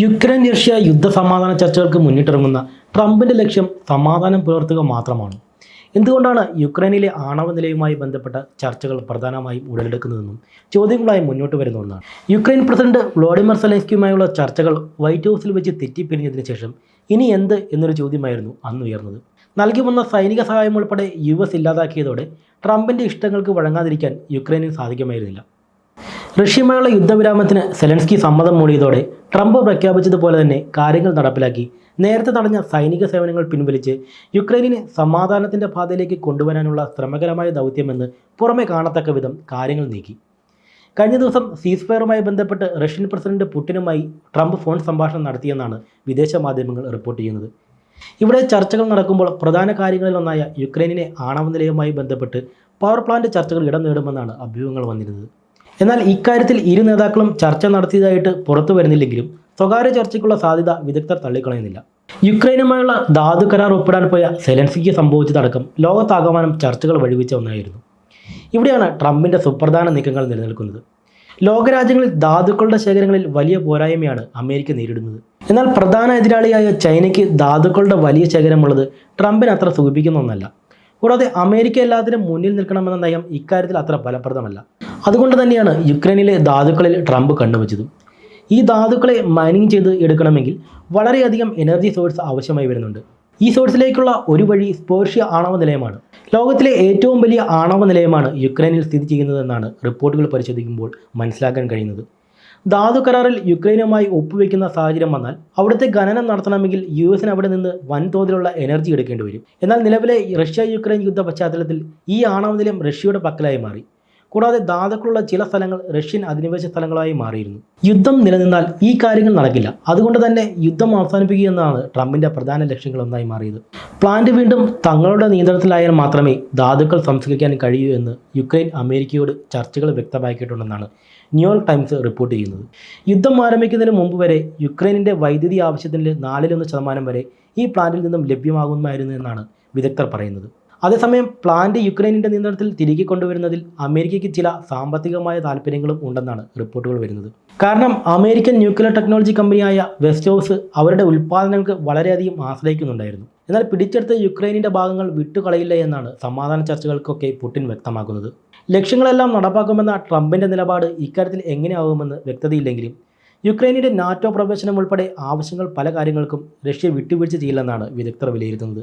Ukraine Russia യുദ്ധ സമാധാന ചർച്ചകൾക്ക് മുന്നിട്ടിറങ്ങുന്ന ട്രംപിന്റെ ലക്ഷ്യം സമാധാനം പുലർത്തുക മാത്രമാണ്. എന്തുകൊണ്ടാണ് യുക്രൈനിലെ ആണവ നിലയുമായി ബന്ധപ്പെട്ട ചർച്ചകൾ പ്രധാനമായും ഉടലെടുക്കുന്നതെന്നും ചോദ്യങ്ങളായി മുന്നോട്ട് വരുന്ന യുക്രൈൻ പ്രസിഡന്റ് വ്ളാഡിമിർ സെലൻസ്കിയുമായുള്ള ചർച്ചകൾ വൈറ്റ് ഹൗസിൽ വെച്ച് തെറ്റിപ്പിരിഞ്ഞതിന് ശേഷം ഇനി എന്ത് എന്നൊരു ചോദ്യമായിരുന്നു അന്ന് ഉയർന്നത്. നൽകി വന്ന സൈനിക സഹായം ഉൾപ്പെടെ യു എസ് ഇല്ലാതാക്കിയതോടെ ട്രംപിന്റെ ഇഷ്ടങ്ങൾക്ക് വഴങ്ങാതിരിക്കാൻ യുക്രൈനിന് സാധിക്കുമായിരുന്നില്ല. റഷ്യയുമായുള്ള യുദ്ധവിരാമത്തിന് സെലൻസ്കി സമ്മതം മൂടിയതോടെ ട്രംപ് പ്രഖ്യാപിച്ചതുപോലെ തന്നെ കാര്യങ്ങൾ നടപ്പിലാക്കി. നേരത്തെ തടഞ്ഞ സൈനിക സേവനങ്ങൾ പിൻവലിച്ച് യുക്രൈനിനെ സമാധാനത്തിന്റെ പാതയിലേക്ക് കൊണ്ടുവരാനുള്ള ശ്രമകരമായ ദൗത്യമെന്ന് പുറമെ കാണത്തക്ക വിധം കാര്യങ്ങൾ നീക്കി. കഴിഞ്ഞ ദിവസം സീസ്ഫയറുമായി ബന്ധപ്പെട്ട് റഷ്യൻ പ്രസിഡന്റ് പുടിനുമായി ട്രംപ് ഫോൺ സംഭാഷണം നടത്തിയെന്നാണ് വിദേശ മാധ്യമങ്ങൾ റിപ്പോർട്ട് ചെയ്യുന്നത്. ഇവിടെ ചർച്ചകൾ നടക്കുമ്പോൾ പ്രധാന കാര്യങ്ങളിലൊന്നായ യുക്രൈനിനെ ആണവ നിലയവുമായി ബന്ധപ്പെട്ട് പവർ പ്ലാന്റ് ചർച്ചകൾ ഇടം നേടുമെന്നാണ് അഭ്യൂഹങ്ങൾ വന്നിരുന്നത്. എന്നാൽ ഇക്കാര്യത്തിൽ ഇരു നേതാക്കളും ചർച്ച നടത്തിയതായിട്ട് പുറത്തു വരുന്നില്ലെങ്കിലും സ്വകാര്യ ചർച്ചയ്ക്കുള്ള സാധ്യത വിദഗ്ധർ തള്ളിക്കളയുന്നില്ല. യുക്രൈനുമായുള്ള ധാതു കരാർ ഒപ്പിടാൻ പോയ സെലൻസിക്ക് സംഭവിച്ചതടക്കം ലോകത്താകമാനം ചർച്ചകൾ വഴിവെച്ച ഒന്നായിരുന്നു. ഇവിടെയാണ് ട്രംപിന്റെ സുപ്രധാന നീക്കങ്ങൾ നിലനിൽക്കുന്നത്. ലോകരാജ്യങ്ങളിൽ ധാതുക്കളുടെ ശേഖരങ്ങളിൽ വലിയ പോരായ്മയാണ് അമേരിക്ക നേരിടുന്നത്. എന്നാൽ പ്രധാന എതിരാളിയായ ചൈനയ്ക്ക് ധാതുക്കളുടെ വലിയ ശേഖരമുള്ളത് ട്രംപിന് അത്ര സൂചിപ്പിക്കുന്ന ഒന്നല്ല. കൂടാതെ അമേരിക്ക എല്ലാത്തിനും മുന്നിൽ നിൽക്കണമെന്ന നയം ഇക്കാര്യത്തിൽ അത്ര ഫലപ്രദമല്ല. അതുകൊണ്ട് തന്നെയാണ് യുക്രൈനിലെ ധാതുക്കളിൽ ട്രംപ് കണ്ടുവച്ചത് ഈ ധാതുക്കളെ മൈനിങ് ചെയ്ത് എടുക്കണമെങ്കിൽ വളരെയധികം എനർജി സോഴ്സ് ആവശ്യമായി വരുന്നുണ്ട്. ഈ സോഴ്സിലേക്കുള്ള ഒരു വഴി സ്പോർഷ്യ ആണവ നിലയമാണ്. ലോകത്തിലെ ഏറ്റവും വലിയ ആണവ നിലയമാണ് യുക്രൈനിൽ സ്ഥിതി ചെയ്യുന്നതെന്നാണ് റിപ്പോർട്ടുകൾ പരിശോധിക്കുമ്പോൾ മനസ്സിലാക്കാൻ കഴിയുന്നത്. ധാതു കരാറിൽ യുക്രൈനുമായി ഒപ്പുവെക്കുന്ന സാഹചര്യം വന്നാൽ അവിടുത്തെ ഖനനം നടത്തണമെങ്കിൽ യു എസിന് അവിടെ നിന്ന് വൻതോതിലുള്ള എനർജി എടുക്കേണ്ടി വരും. എന്നാൽ നിലവിലെ റഷ്യ യുക്രൈൻ യുദ്ധ പശ്ചാത്തലത്തിൽ ഈ ആണവ നിലയം റഷ്യയുടെ പക്കലായി മാറി. കൂടാതെ ധാതുക്കളുള്ള ചില സ്ഥലങ്ങൾ റഷ്യൻ അധിനിവേശ സ്ഥലങ്ങളായി മാറിയിരുന്നു. യുദ്ധം നിലനിന്നാൽ ഈ കാര്യങ്ങൾ നടക്കില്ല. അതുകൊണ്ട് തന്നെ യുദ്ധം അവസാനിപ്പിക്കുക എന്നതാണ് ട്രംപിന്റെ പ്രധാന ലക്ഷ്യങ്ങളൊന്നായി മാറിയത്. പ്ലാന്റ് വീണ്ടും തങ്ങളുടെ നിയന്ത്രണത്തിലായാൽ മാത്രമേ ധാതുക്കൾ സംസ്കരിക്കാൻ കഴിയൂ എന്ന് യുക്രൈൻ അമേരിക്കയോട് ചർച്ചകൾ വ്യക്തമാക്കിയിട്ടുണ്ടെന്നാണ് ന്യൂയോർക്ക് ടൈംസ് റിപ്പോർട്ട് ചെയ്യുന്നത്. യുദ്ധം ആരംഭിക്കുന്നതിന് മുമ്പ് വരെ യുക്രൈനിന്റെ വൈദ്യുതി ആവശ്യത്തിന്റെ നാലിലൊന്ന് ശതമാനം വരെ ഈ പ്ലാന്റിൽ നിന്നും ലഭ്യമാകുമായിരുന്നു എന്നാണ് വിദഗ്ധർ പറയുന്നത്. അതേസമയം പ്ലാന്റ് യുക്രൈനിന്റെ നിയന്ത്രണത്തിൽ തിരികെ കൊണ്ടുവരുന്നതിൽ അമേരിക്കയ്ക്ക് ചില സാമ്പത്തികമായ താല്പര്യങ്ങളും ഉണ്ടെന്നാണ് റിപ്പോർട്ടുകൾ വരുന്നത്. കാരണം അമേരിക്കൻ ന്യൂക്ലിയർ ടെക്നോളജി കമ്പനിയായ വെസ്റ്റ് ഹൗസ് അവരുടെ ഉൽപ്പാദനങ്ങൾക്ക് വളരെയധികം ആശ്രയിക്കുന്നുണ്ടായിരുന്നു. എന്നാൽ പിടിച്ചെടുത്ത യുക്രൈനിന്റെ ഭാഗങ്ങൾ വിട്ടുകളയില്ല എന്നാണ് സമാധാന ചർച്ചകൾക്കൊക്കെ പുടിൻ വ്യക്തമാക്കുന്നത് ലക്ഷ്യങ്ങളെല്ലാം നടപ്പാക്കുമെന്ന ട്രംപിന്റെ നിലപാട് ഇക്കാര്യത്തിൽ എങ്ങനെയാകുമെന്ന് വ്യക്തതയില്ലെങ്കിലും യുക്രൈനിന്റെ നാറ്റോ പ്രവേശനം ഉൾപ്പെടെ ആവശ്യങ്ങൾ പല കാര്യങ്ങൾക്കും റഷ്യ വിട്ടുവീഴ്ച ചെയ്യില്ലെന്നാണ് വിദഗ്ധർ വിലയിരുത്തുന്നത്.